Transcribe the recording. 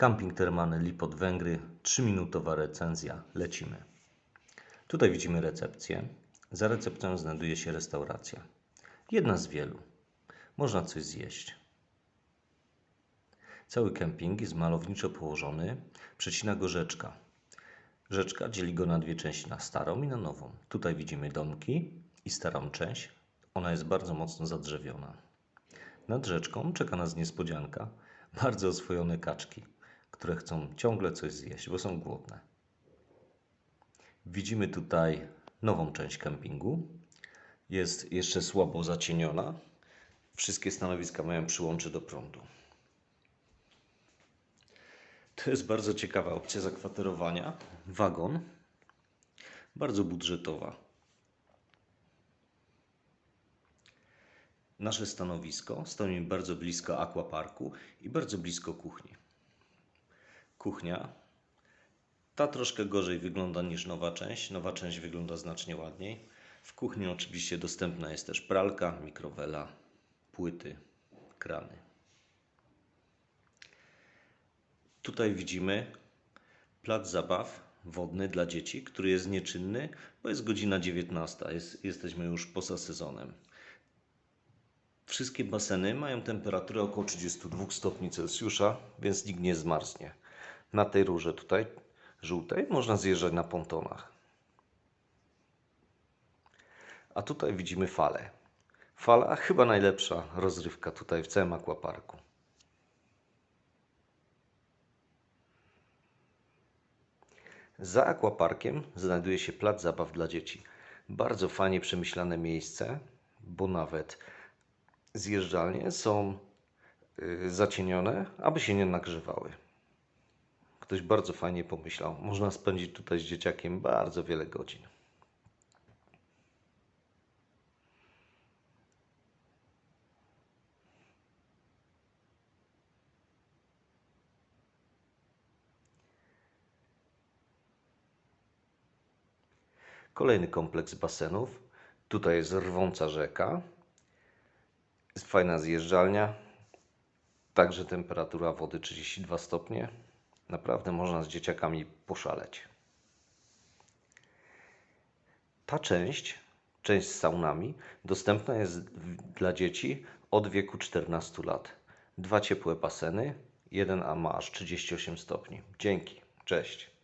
Camping termalny Lipot Węgry, 3-minutowa recenzja. Lecimy. Tutaj widzimy recepcję. Za recepcją znajduje się restauracja. Jedna z wielu. Można coś zjeść. Cały kemping jest malowniczo położony. Przecina go rzeczka. Rzeczka dzieli go na dwie części, na starą i na nową. Tutaj widzimy domki i starą część. Ona jest bardzo mocno zadrzewiona. Nad rzeczką czeka nas niespodzianka. Bardzo oswojone kaczki, które chcą ciągle coś zjeść, bo są głodne. Widzimy tutaj nową część kempingu. Jest jeszcze słabo zacieniona. Wszystkie stanowiska mają przyłącze do prądu. To jest bardzo ciekawa opcja zakwaterowania. Wagon. Bardzo budżetowa. Nasze stanowisko stoi bardzo blisko aquaparku i bardzo blisko kuchni. Kuchnia. Ta troszkę gorzej wygląda niż nowa część. Nowa część wygląda znacznie ładniej. W kuchni oczywiście dostępna jest też pralka, mikrowela, płyty, krany. Tutaj widzimy plac zabaw wodny dla dzieci, który jest nieczynny, bo jest godzina 19. Jest, jesteśmy już poza sezonem. Wszystkie baseny mają temperaturę około 32 stopni Celsjusza, więc nikt nie zmarznie. Na tej rurze tutaj, żółtej, można zjeżdżać na pontonach. A tutaj widzimy falę. Fala chyba najlepsza rozrywka tutaj w całym aquaparku. Za aquaparkiem znajduje się plac zabaw dla dzieci. Bardzo fajnie przemyślane miejsce, bo nawet zjeżdżalnie są y, zacienione, aby się nie nagrzewały. Ktoś bardzo fajnie pomyślał. Można spędzić tutaj z dzieciakiem bardzo wiele godzin. Kolejny kompleks basenów. Tutaj jest rwąca rzeka. Jest fajna zjeżdżalnia. Także temperatura wody 32 stopnie. Naprawdę można z dzieciakami poszaleć. Ta część, część z saunami, dostępna jest dla dzieci od wieku 14 lat. Dwa ciepłe baseny, jeden ma aż 38 stopni. Dzięki, cześć.